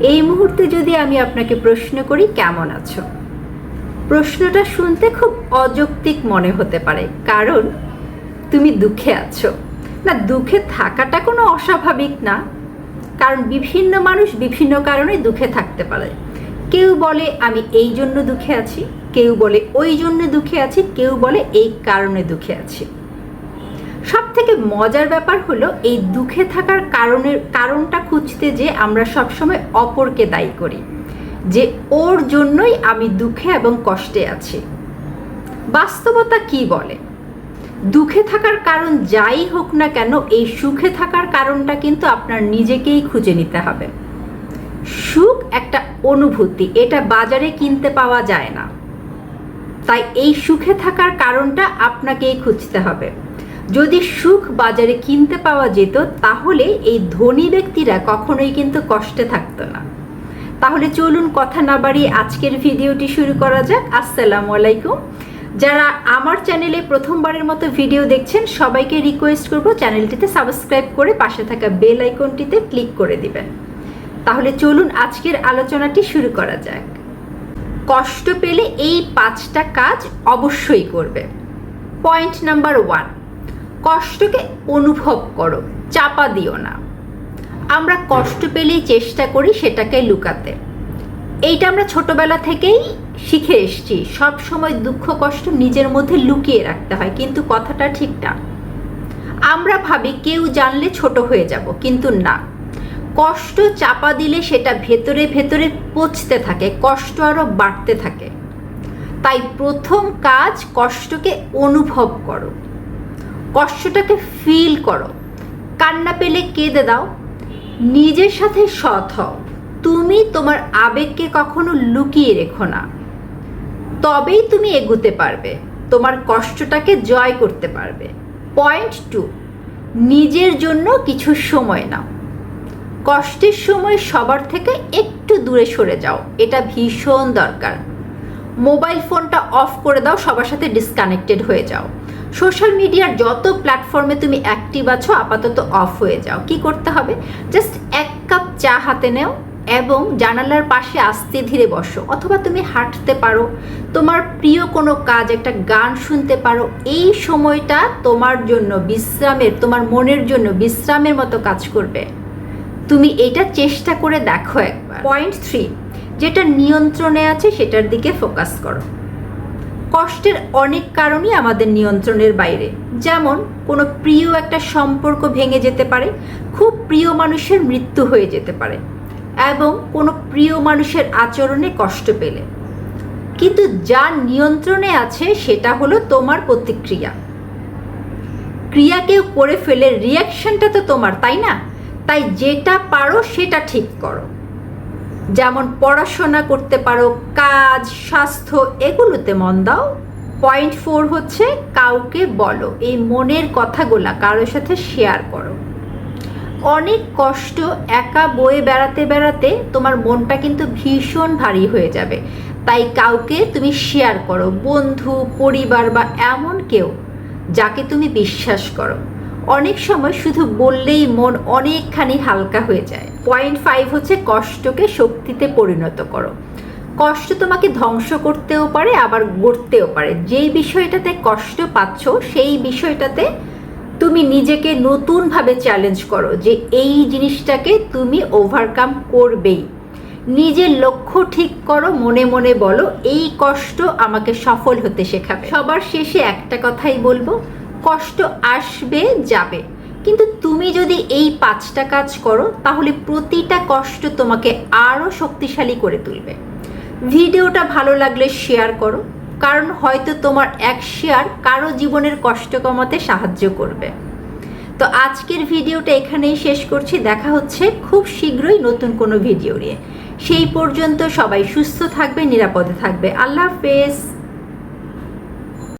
এই মুহূর্তে যদি আমি আপনাকে প্রশ্ন করি, কেমন আছো? প্রশ্নটা শুনতে খুব অযৌক্তিক মনে হতে পারে, কারণ তুমি দুঃখে আছো। না, দুঃখে থাকাটা কোনো অস্বাভাবিক না, কারণ বিভিন্ন মানুষ বিভিন্ন কারণে দুঃখে থাকতে পারে। কেউ বলে, আমি এই জন্য দুঃখে আছি। কেউ বলে, ওই জন্য দুঃখে আছি। কেউ বলে, এই কারণে দুঃখে আছি। সব থেকে মজার ব্যাপার হলো এই দুঃখে থাকার কারণের, কারণটা খুঁজতে যে আমরা সবসময় অপরকে দায়ী করি, যে ওর জন্যই আমি দুঃখে এবং কষ্টে আছি। বাস্তবতা কি বলে? দুঃখে থাকার কারণ যাই হোক না কেন, এই সুখে থাকার কারণটা কিন্তু আপনার নিজেকেই খুঁজে নিতে হবে। সুখ একটা অনুভূতি, এটা বাজারে কিনতে পাওয়া যায় না। তাই এই সুখে থাকার কারণটা আপনাকেই খুঁজতে হবে। যদি সুখ বাজারে কিনতে পাওয়া যেত, তাহলে এই ধনী ব্যক্তিরা কখনোই কিন্তু কষ্টে থাকতো না। তাহলে চলুন কথা না বাড়িয়ে আজকের ভিডিওটি শুরু করা যাক। আসসালামু আলাইকুম। যারা আমার চ্যানেলে প্রথমবারের মতো ভিডিও দেখছেন, সবাইকে রিকোয়েস্ট করব চ্যানেলটিতে সাবস্ক্রাইব করে পাশে থাকা বেল আইকনটিতে ক্লিক করে দিবেন। তাহলে চলুন আজকের আলোচনাটি শুরু করা যাক। কষ্ট পেলে এই পাঁচটা কাজ অবশ্যই করবে। পয়েন্ট নাম্বার ওয়ান কষ্টকে অনুভব করো, চাপা দিও না। আমরা কষ্ট পেলেই চেষ্টা করি সেটাকে লুকাতে। এইটা আমরা ছোটবেলা থেকেই শিখে এসছি, সব সময় দুঃখ কষ্ট নিজের মধ্যে লুকিয়ে রাখতে হয়, কিন্তু কথাটা ঠিক না। আমরা ভাবি কেউ জানলে ছোট হয়ে যাব, কিন্তু না। কষ্ট চাপা দিলে সেটা ভেতরে ভেতরে পচতে থাকে, কষ্ট আরও বাড়তে থাকে। তাই প্রথম কাজ কষ্টকে অনুভব করো। কষ্টটাকে ফিল করো। কান্না পেলে কেঁদে দাও। নিজের সাথে সৎ হও। তুমি তোমার আবেগকে কখনো লুকিয়ে রেখো না। তবেই তুমি এগুতে পারবে। তোমার কষ্টটাকে জয় করতে পারবে। পয়েন্ট টু নিজের জন্য কিছু সময় নাও। কষ্টের সময় সবার থেকে একটু দূরে সরে যাও। এটা ভীষণ দরকার। মোবাইল ফোনটা অফ করে দাও, সবার সাথে ডিসকানেক্টেড হয়ে যাও। সোশ্যাল মিডিয়ার যত প্ল্যাটফর্মে তুমি অ্যাক্টিভ আছো, আপাতত অফ হয়ে যাও। কি করতে হবে? জাস্ট এক কাপ চা হাতে নেও এবং জানালার পাশে আস্তে ধীরে বসো। অথবা তুমি হাঁটতে পারো, তোমার প্রিয় কোনো কাজ, একটা গান শুনতে পারো, এই সময়টা তোমার জন্য বিশ্রামের, তোমার মনের জন্য বিশ্রামের মতো কাজ করবে। তুমি এটা চেষ্টা করে দেখো একবার। পয়েন্ট থ্রি যেটা নিয়ন্ত্রণে আছে, সেটার দিকে ফোকাস করো। কষ্টের অনেক কারণই আমাদের নিয়ন্ত্রণের বাইরে। যেমন, কোনো প্রিয় একটা সম্পর্ক ভেঙে যেতে পারে, খুব প্রিয় মানুষের মৃত্যু হয়ে যেতে পারে, এবং কোনো প্রিয় মানুষের আচরণে কষ্ট পেলে। কিন্তু যা নিয়ন্ত্রণে আছে, সেটা হলো তোমার প্রতিক্রিয়া। ক্রিয়া কেউ করে ফেলে রিয়াকশনটা তো তোমার, তাই না? তাই যেটা পারো, সেটা ঠিক করো। যেমন পড়াশোনা করতে পারো, কাজ, স্বাস্থ্য, এগুলোতে মন দাও। পয়েন্ট ফোর হচ্ছে কাউকে বলো, এই মনের কথাগুলা কারোর সাথে শেয়ার করো। অনেক কষ্ট একা বয়ে বেড়াতে বেড়াতে তোমার মনটা কিন্তু ভীষণ ভারী হয়ে যাবে। তাই কাউকে তুমি শেয়ার করো, বন্ধু, পরিবার বা এমন কেউ যাকে তুমি বিশ্বাস করো। অনেক সময় শুধু বললেই মন অনেকখানি হালকা হয়ে যায়। পয়েন্ট ফাইভ হচ্ছে কষ্টকে শক্তিতে পরিণত করো। কষ্ট তোমাকে ধ্বংস করতেও পারে, আবার গড়তেও পারে। যেই বিষয়টাতে কষ্ট পাচ্ছ, সেই বিষয়টাতে তুমি নিজেকে নতুনভাবে চ্যালেঞ্জ করো যে এই জিনিসটাকে তুমি ওভারকাম করবেই। নিজের লক্ষ্য ঠিক করো, মনে মনে বলো, এই কষ্ট আমাকে সফল হতে শেখাবে। সবার শেষে একটা কথাই বলব কষ্ট আসবে, যাবে। কিন্তু তুমি যদি এই পাঁচটা কাজ করো, তাহলে প্রতিটা কষ্ট তোমাকে আরও শক্তিশালী করে তুলবে। ভিডিওটা ভালো লাগলে শেয়ার করো, কারণ হয়তো তোমার এক শেয়ার কারও জীবনের কষ্ট কমাতে সাহায্য করবে। তো আজকের ভিডিওটা এখানেই শেষ করছি। দেখা হচ্ছে খুব শীঘ্রই নতুন কোনো ভিডিও নিয়ে। সেই পর্যন্ত সবাই সুস্থ থাকবে, নিরাপদে থাকবে। আল্লাহ হাফেজ।